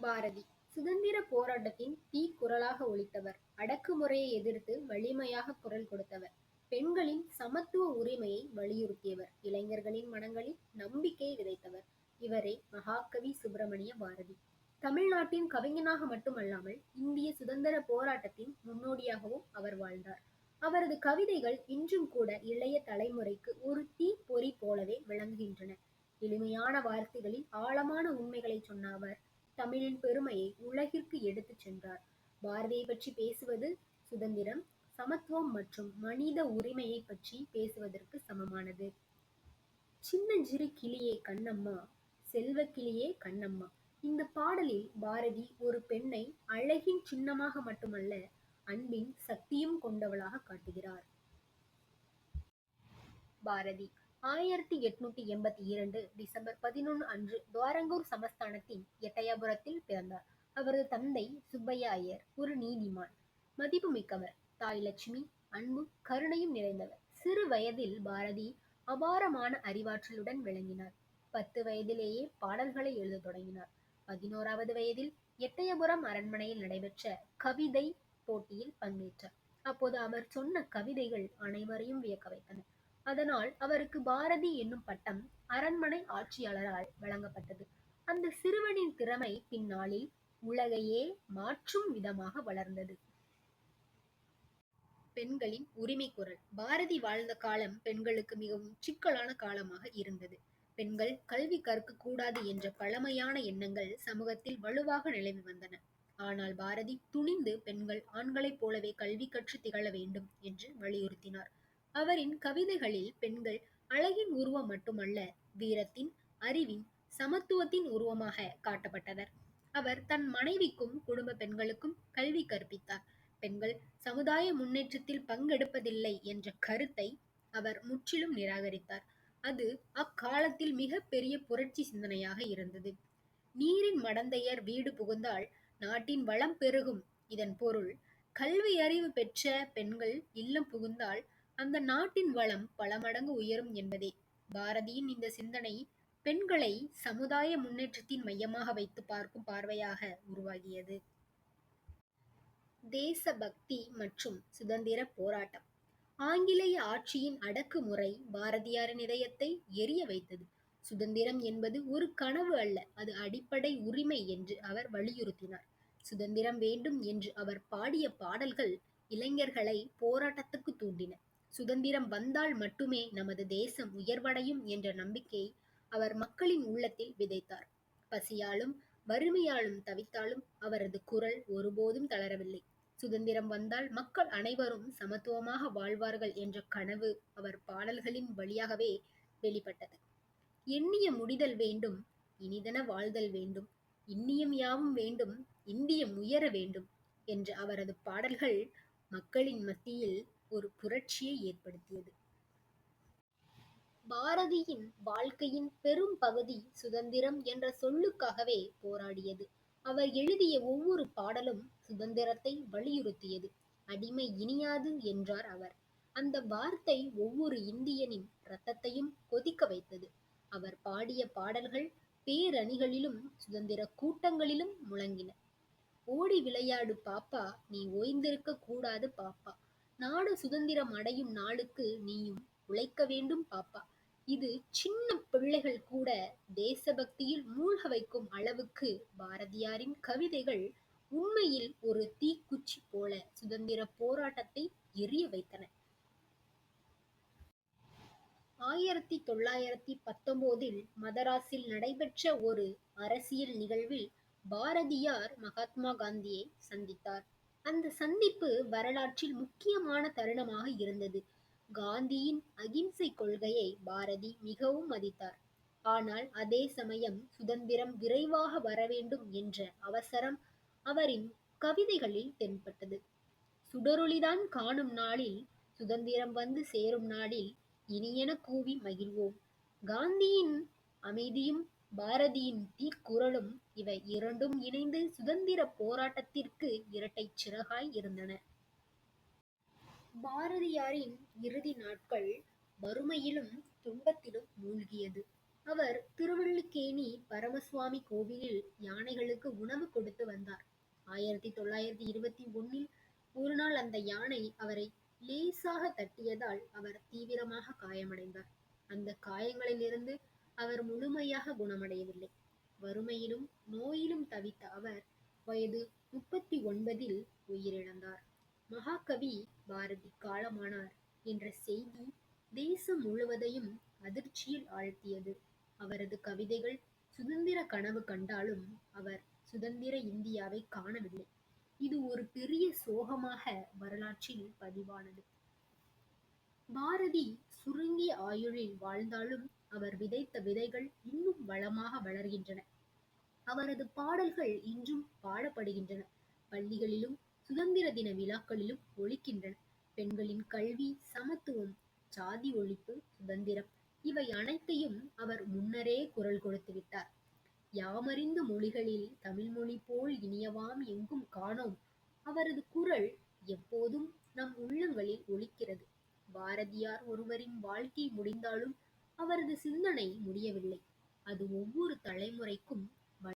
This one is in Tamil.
பாரதி. சுதந்திர போராட்டத்தின் தீக்குரலாக ஒழித்தவர் அடக்குமுறையை எதிர்த்து வலிமையாக குரல் கொடுத்தவர். பெண்களின் சமத்துவ உரிமையை வலியுறுத்தியவர். இளைஞர்களின் மனங்களில் நம்பிக்கையை விதைத்தவர். இவரே மகாகவி சுப்பிரமணிய பாரதி. தமிழ்நாட்டின் கவிஞனாக மட்டுமல்லாமல் இந்திய சுதந்திர போராட்டத்தின் முன்னோடியாகவும் அவர் வாழ்ந்தார். அவரது கவிதைகள் இன்றும் கூட இளைய தலைமுறைக்கு ஒரு தீ பொறி போலவே விளங்குகின்றன. எளிமையான வார்த்தைகளில் ஆழமான உண்மைகளை சொன்ன அவர் தமிழின் பெருமையை உலகிற்கு எடுத்துச் சென்றார். பாரதியை பற்றி பேசுவது சுதந்திரம் சமத்துவம் மற்றும் மனித உரிமையை பற்றி பேசுவதற்கு சமமானது. சின்னஞ்சிறு கிளியே கண்ணம்மா செல்வ கிளியே கண்ணம்மா. இந்த பாடலில் பாரதி ஒரு பெண்ணை அழகின் சின்னமாக மட்டுமல்ல அன்பின் சக்தியும் கொண்டவளாக காட்டுகிறார். பாரதி ஆயிரத்தி எட்நூத்தி எண்பத்தி இரண்டு டிசம்பர் பதினொன்று அன்று துவாரங்கூர் சமஸ்தானத்தின் எட்டயபுரத்தில் பிறந்தார். அவரது தந்தை சுப்பையா ஐயர் ஒரு நீதிமான். மதிப்புமிக்கவர் தாய் லட்சுமி அன்பும் கருணையும் நிறைந்தவர். சிறு வயதில் பாரதி அபாரமான அறிவாற்றலுடன் விளங்கினார். பத்து வயதிலேயே பாடல்களை எழுதத் தொடங்கினார். பதினோராவது வயதில் எட்டயபுரம் அரண்மனையில் நடைபெற்ற கவிதை போட்டியில் பங்கேற்றார். அப்போது அவர் சொன்ன கவிதைகள் அனைவரையும் வியக்க வைத்தன. அதனால் அவருக்கு பாரதி என்னும் பட்டம் அரண்மனை ஆட்சியாளரால் வழங்கப்பட்டது. அந்த சிறுவனின் திறமை பின்னாளில் உலகையே மாற்றும் விதமாக வளர்ந்தது. பெண்களின் உரிமை குரல். பாரதி வாழ்ந்த காலம் பெண்களுக்கு மிகவும் சிக்கலான காலமாக இருந்தது. பெண்கள் கல்வி கற்க கூடாது என்ற பழமையான எண்ணங்கள் சமூகத்தில் வலுவாக நிலவி வந்தன. ஆனால் பாரதி துணிந்து பெண்கள் ஆண்களைப் போலவே கல்வி கற்று திகழ வேண்டும் என்று வலியுறுத்தினார். அவரின் கவிதைகளில் பெண்கள் அழகின் உருவம் மட்டுமல்ல வீரத்தின் அறிவின் சமத்துவத்தின் உருவமாக காட்டப்பட்டனர் அவர் தன் மனைவிக்கும் குடும்ப பெண்களுக்கும் கல்வி கற்பித்தார். பெண்கள் சமுதாய முன்னேற்றத்தில் பங்கெடுப்பதில்லை என்ற கருத்தை அவர் முற்றிலும் நிராகரித்தார். அது அக்காலத்தில் மிகப்பெரிய புரட்சி சிந்தனையாக இருந்தது. நீரின் மடந்தையர் வீடு புகுந்தால் நாட்டின் வளம் பெருகும். இதன் பொருள் கல்வி அறிவு பெற்ற பெண்கள் இல்லம் புகுந்தால் அந்த நாட்டின் வளம் பல மடங்கு உயரும் என்பதே. பாரதியின் இந்த சிந்தனை பெண்களை சமுதாய முன்னேற்றத்தின் மையமாக வைத்து பார்க்கும் பார்வையாக உருவாகியது. தேசபக்தி மற்றும் சுதந்திர போராட்டம். ஆங்கிலேய ஆட்சியின் அடக்குமுறை பாரதியாரின் இதயத்தை எரிய வைத்தது. சுதந்திரம் என்பது ஒரு கனவு அல்ல அது அடிப்படை உரிமை என்று அவர் வலியுறுத்தினார். சுதந்திரம் வேண்டும் என்று அவர் பாடிய பாடல்கள் இளைஞர்களை போராட்டத்துக்கு தூண்டின. சுதந்திரம் வந்தால் மட்டுமே நமது தேசம் உயர்வடையும் என்ற நம்பிக்கையை அவர் மக்களின் உள்ளத்தில் விதைத்தார். பசியாலும் வறுமையாலும் தவித்தாலும் அவரது குரல் ஒருபோதும் தளரவில்லை. சுதந்திரம் வந்தால் மக்கள் அனைவரும் சமத்துவமாக வாழ்வார்கள் என்ற கனவு அவர் பாடல்களின் வழியாகவே வெளிப்பட்டது. எண்ணிய முடிதல் வேண்டும் இனிதன வாழ்தல் வேண்டும் இன்னியம் யாவும் வேண்டும் இந்தியம் உயர வேண்டும் என்ற அவரது பாடல்கள் மக்களின் மத்தியில் ஒரு புரட்சியை ஏற்படுத்தியது. பாரதியின் வாழ்க்கையின் பெரும் பகுதி சுதந்திரம் என்ற சொல்லுக்காகவே போராடியது. அவர் எழுதிய ஒவ்வொரு பாடலும் சுதந்திரத்தை வலியுறுத்தியது. அடிமை இனியாது என்றார் அவர். அந்த வார்த்தை ஒவ்வொரு இந்தியனின் இரத்தத்தையும் கொதிக்க வைத்தது. அவர் பாடிய பாடல்கள் பேரணிகளிலும் சுதந்திர கூட்டங்களிலும் முழங்கின. ஓடி விளையாடு பாப்பா நீ ஓய்ந்திருக்க கூடாது பாப்பா நாடு சுதந்திரம் அடையும் நாளுக்கு நீயும் உழைக்க வேண்டும் பாப்பா. இது சின்ன பிள்ளைகள் கூட தேசபக்தியில் மூழ்க வைக்கும் அளவுக்கு பாரதியாரின் கவிதைகள் உண்மையில் ஒரு தீக்குச்சி போல சுதந்திர போராட்டத்தை எரிய வைத்தன. ஆயிரத்தி தொள்ளாயிரத்தி பத்தொன்பதில் மதராஸில் நடைபெற்ற ஒரு அரசியல் நிகழ்வில் பாரதியார் மகாத்மா காந்தியை சந்தித்தார். அந்த சந்திப்பு வரலாற்றில் முக்கியமான தருணமாக இருந்தது. காந்தியின் அகிம்சை கொள்கையை பாரதி மிகவும் மதித்தார். ஆனால் அதே சமயம் சுதந்திரம் விரைவாக வர வேண்டும் என்ற அவசரம் அவரின் கவிதைகளில் தென்பட்டது. சுடரொளிதான் காணும் நாளில் சுதந்திரம் வந்து சேரும் நாளில் இனியென கூவி மகிழ்வோம். காந்தியின் அமைதியும் பாரதியின் தீக்குரலும் இவை இரண்டும் இணைந்து சுதந்திர போராட்டத்திற்கு இரட்டை சிறகாய் இருந்தன. பாரதியாரின் இறுதி நாட்கள் வறுமையிலும் துன்பத்திலும் மூழ்கியது. அவர் திருவல்லிக்கேணி பரமசுவாமி கோவிலில் யானைகளுக்கு உணவு கொடுத்து வந்தார். ஆயிரத்தி தொள்ளாயிரத்தி இருபத்தி ஒன்னில் ஒரு நாள் அந்த யானை அவரை லேசாக தட்டியதால் அவர் தீவிரமாக காயமடைந்தார். அந்த காயங்களிலிருந்து அவர் முழுமையாக குணமடையவில்லை. வறுமையிலும் நோயிலும் தவித்த அவர் வயது முப்பத்தி ஒன்பதில் உயிரிழந்தார். மகாகவி பாரதி காலமானார் என்ற செய்தி தேசம் முழுவதையும் அதிர்ச்சியில் ஆழ்த்தியது. அவரது கவிதைகள் சுதந்திர கனவு கண்டாலும் அவர் சுதந்திர இந்தியாவை காணவில்லை. இது ஒரு பெரிய சோகமாக வரலாற்றில் பதிவானது. பாரதி சுருங்கிய ஆயுளில் வாழ்ந்தாலும் அவர் விதைத்த விதைகள் இன்னும் வளமாக வளர்கின்றன. அவரது பாடல்கள் இன்றும் பாடப்படுகின்றன. பள்ளிகளிலும் சுதந்திர தின விழாக்களிலும் ஒழிக்கின்றன பெண்களின் கல்வி சமத்துவம் சாதி ஒழிப்பு சுதந்திரம் இவை அனைத்தையும் அவர் முன்னரே குரல் கொடுத்து விட்டார். யாமறிந்த மொழிகளில் தமிழ் மொழி போல் இனியவாம் எங்கும் காணோம். அவரது குரல் எப்போதும் நம் உள்ளங்களில் ஒழிக்கிறது பாரதியார் ஒருவரின் வாழ்க்கை முடிந்தாலும் அவரது சிந்தனை முடியவில்லை. அது ஒவ்வொரு தலைமுறைக்கும்